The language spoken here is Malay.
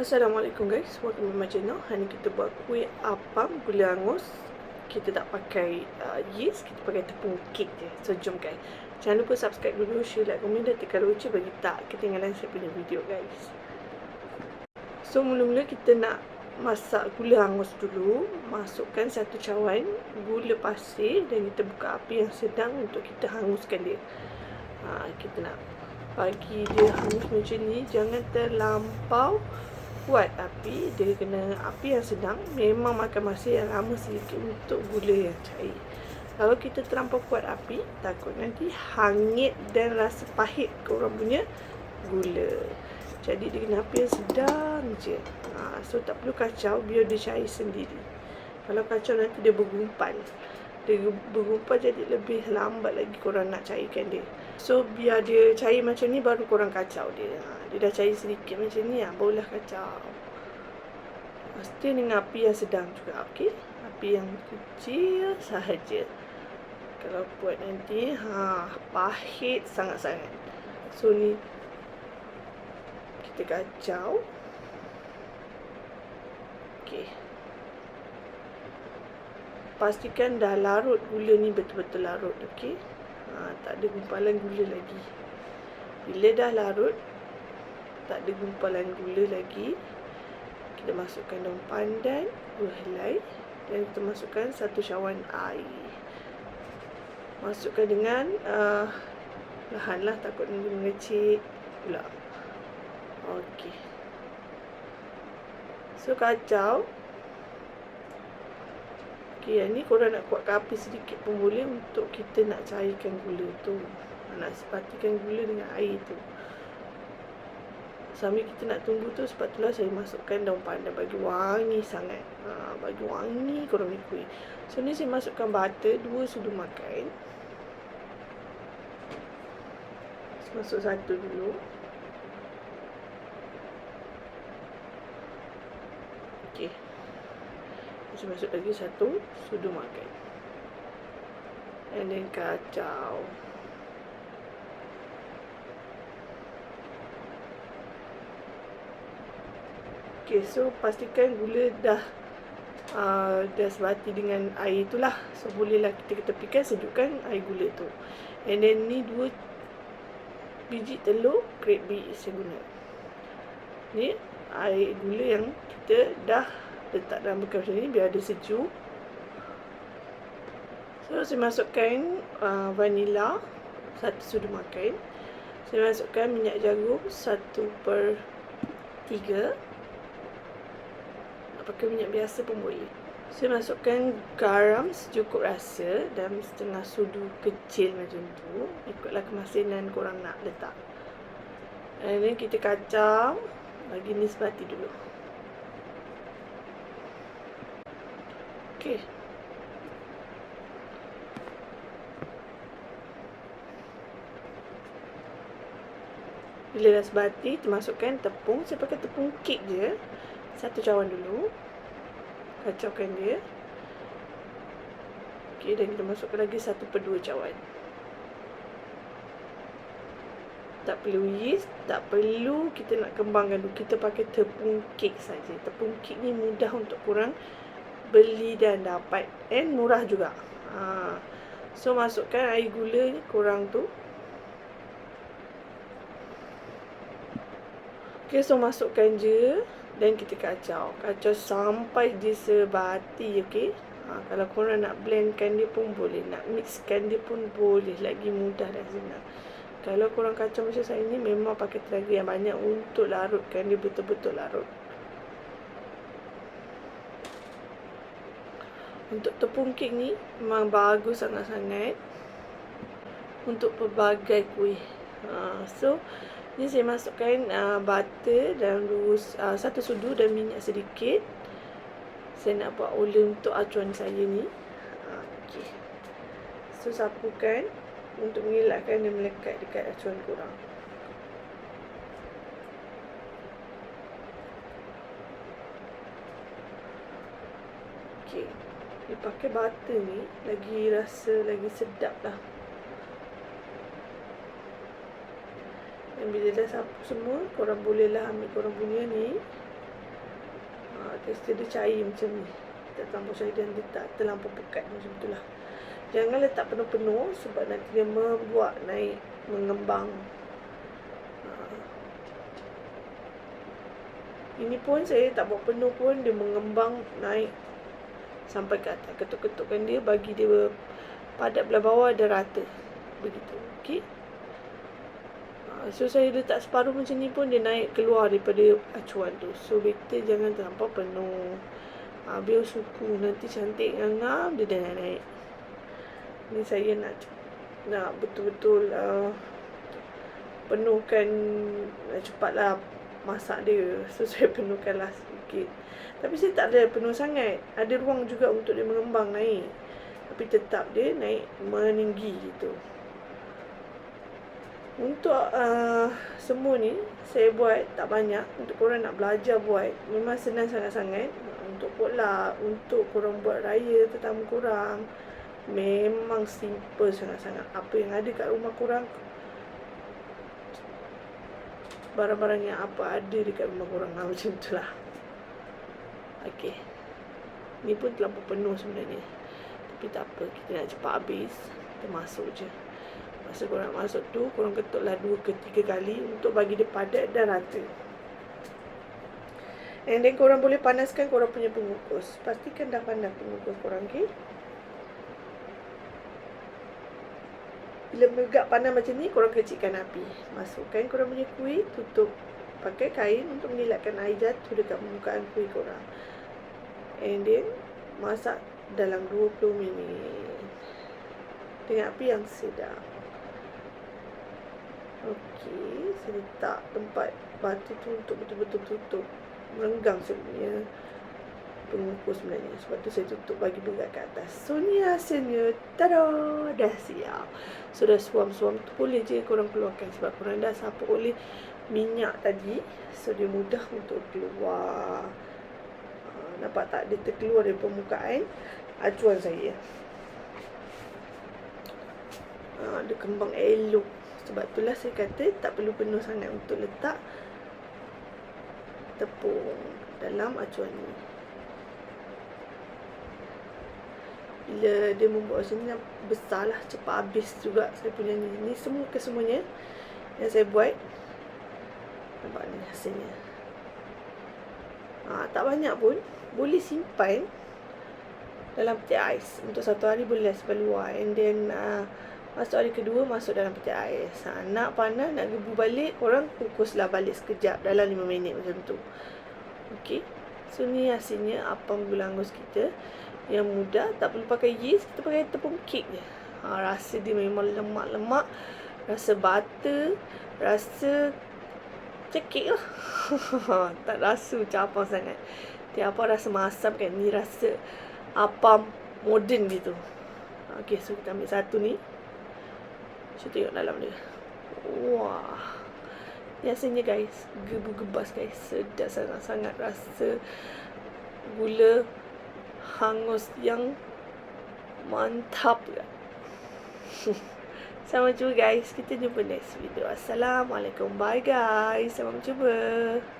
Assalamualaikum guys, welcome to my channel. Hari ni kita buat kuih apam gula angus. Kita tak pakai uh, yeast, kita pakai tepung kek je. So jom guys. Jangan lupa subscribe dulu, share, like, komen dan tekan lonceng bagi tak ketinggalan saya punya video guys. So mula-mula kita nak masak gula angus dulu. Masukkan satu cawan gula pasir Dan kita buka api yang sedang untuk kita hanguskan dia. Ha, Kita nak bagi dia hangus macam ni. Jangan terlampau kuat api dia kena api yang sedang memang makan masa yang lama sedikit untuk gula yang cair. Kalau kita terlampau kuat api takut nanti hangit dan rasa pahit ke orang punya gula. Jadi dia kena api yang sedang je. Ha, so tak perlu kacau biar dia cair sendiri. Kalau kacau nanti dia bergumpal dia bergumpal jadi lebih lambat lagi korang nak cairkan dia. So biar dia cair macam ni baru korang kacau dia. Ha, dia dah cair sedikit macam ni lah barulah kacau. Pasti dengan api yang sedang juga okey? Api yang kecil sahaja. Kalau buat nanti ha pahit sangat-sangat. So ni kita kacau. Okey pastikan dah larut gula ni betul-betul larut okey? Ha, tak ada gumpalan gula lagi. Bila dah larut tak ada gumpalan gula lagi kita masukkan daun pandan dua helai dan kita masukkan satu cawan air. Masukkan dengan uh, lahanlah takut nanti mengecik pula. Okey. So kacau Okey, yang ni korang nak kuatkan api sedikit pun boleh untuk kita nak cairkan gula tu. Nak sepatikan gula dengan air tu. Sambil kita nak tunggu tu, sepatutnya saya masukkan daun pandan bagi wangi sangat. Ha, bagi wangi korang ni kuih. So, ni saya masukkan butter, dua sudu makan. Masuk satu dulu. Okey. Saya masuk lagi satu sudu makan. And then kacau. Okay, so pastikan gula dah uh, dah sebati dengan air itulah. So, bolehlah kita tepikan sejukkan air gula tu. And then ni dua biji telur grade B saya guna. Ni air gula yang kita dah letak dalam macam ni biar dia sejuk. So saya masukkan uh, vanila satu sudu makan. Saya masukkan minyak jagung satu per tiga. Pakai minyak biasa pun boleh. Saya masukkan garam secukup rasa dalam setengah sudu kecil macam tu. Ikutlah kemasinan korang nak letak. Then kita kacau bagi nisbati dulu Okey. Bila dah sebati, termasukkan tepung. Saya pakai tepung kek je. Satu cawan dulu. Kacaukan dia. Okey, dan kita masukkan lagi satu per dua cawan. Tak perlu yeast, tak perlu kita nak kembangkan dulu. Kita pakai tepung kek saja. Tepung kek ni mudah untuk kurang beli dan dapat and murah juga. Ha. So masukkan air gula ni kurang tu. Okay, so masukkan je dan kita kacau. Kacau sampai dia sebati, okay. Ha, kalau korang nak blendkan dia pun boleh. Nak mixkan dia pun boleh. Lagi mudah dan senang. Kalau korang kacau macam saya ni, memang pakai tenaga yang banyak untuk larutkan dia betul-betul larut. Untuk tepung kek ni memang bagus sangat-sangat untuk pelbagai kuih. Ha, so ni saya masukkan uh, butter dan lurus uh, satu sudu dan minyak sedikit. Saya nak buat oleh untuk acuan saya ni. Ha, okay. So sapukan untuk mengelakkan dia melekat dekat acuan korang. Okay dia pakai butter ni lagi rasa lagi sedap lah. Dan bila dah sapu semua korang bolehlah ambil korang punya ni. Tekstur dia cair macam ni. Kita tambah cair dan dia tak terlampau pekat macam tu lah. Jangan letak penuh-penuh sebab nanti dia membuat naik mengembang. Ha. ini pun saya tak buat penuh pun dia mengembang naik sampai ke atas ketuk-ketukkan dia bagi dia padat belah bawah dan rata begitu okey Ah, so saya letak separuh macam ni pun dia naik keluar daripada acuan tu. So better jangan terlampau penuh. Ha, biar suku nanti cantik ngam dia dah naik. Ni saya nak nak betul-betul uh, penuhkan uh, cepatlah masak dia. So saya penuhkanlah sikit. Tapi saya tak ada penuh sangat. Ada ruang juga untuk dia mengembang naik. Tapi tetap dia naik meninggi gitu. Untuk uh, semua ni saya buat tak banyak untuk korang nak belajar buat memang senang sangat-sangat untuk potluck untuk korang buat raya tetamu korang memang simple sangat-sangat apa yang ada kat rumah korang barang-barang yang apa ada dekat rumah korang ha, macam tu lah ok ni pun terlalu penuh sebenarnya tapi tak apa kita nak cepat habis kita masuk je Masa korang masuk tu, korang ketuklah dua ke tiga kali untuk bagi dia padat dan rata. And then korang boleh panaskan korang punya pengukus. Pastikan dah panas pengukus korang, okay? Bila megak panas macam ni, korang kecilkan api. Masukkan korang punya kuih, tutup pakai kain untuk mengelakkan air jatuh dekat permukaan kuih korang. And then, masak dalam 20 minit. Dengan api yang sedap. Okey, saya letak tempat batu tu untuk betul-betul tutup Merenggang sebenarnya pengukus sebenarnya Sebab tu saya tutup bagi berat ke atas. So ni hasilnya, tada, dah siap. So, suam-suam tu boleh je korang keluarkan Sebab korang dah sapu oleh minyak tadi. So dia mudah untuk keluar. Uh, Nampak tak? Dia terkeluar dari permukaan. Acuan saya. Uh, Dia kembang elok. Sebab itulah saya kata tak perlu penuh sangat untuk letak tepung dalam acuan ni. Bila dia membuat macam ni besar lah cepat habis juga saya punya ni. Ni semua kesemuanya yang saya buat. Nampak ni hasilnya. Ha, tak banyak pun. Boleh simpan dalam peti ais. Untuk satu hari boleh lah sampai luar and then uh, Masuk hari kedua Masuk dalam peti ais. Ha, Nak panas Nak gebu balik Korang kukuslah balik sekejap Dalam 5 minit macam tu. Okay So ni hasilnya Apam gula angus kita Yang mudah Tak perlu pakai yeast Kita pakai tepung kek je ha, Rasa dia memang lemak-lemak Rasa butter Rasa Cekik lah Tak rasa macam apa sangat Tiap apa rasa masam kan Ni rasa Apam modern gitu Okay so kita ambil satu ni saya tengok dalam dia. Wah. Biasanya guys, gebu-gebas guys. Sedap sangat-sangat rasa gula hangus yang mantap lah. Sampai jumpa guys. Kita jumpa next video. Assalamualaikum. Bye guys. Sampai jumpa.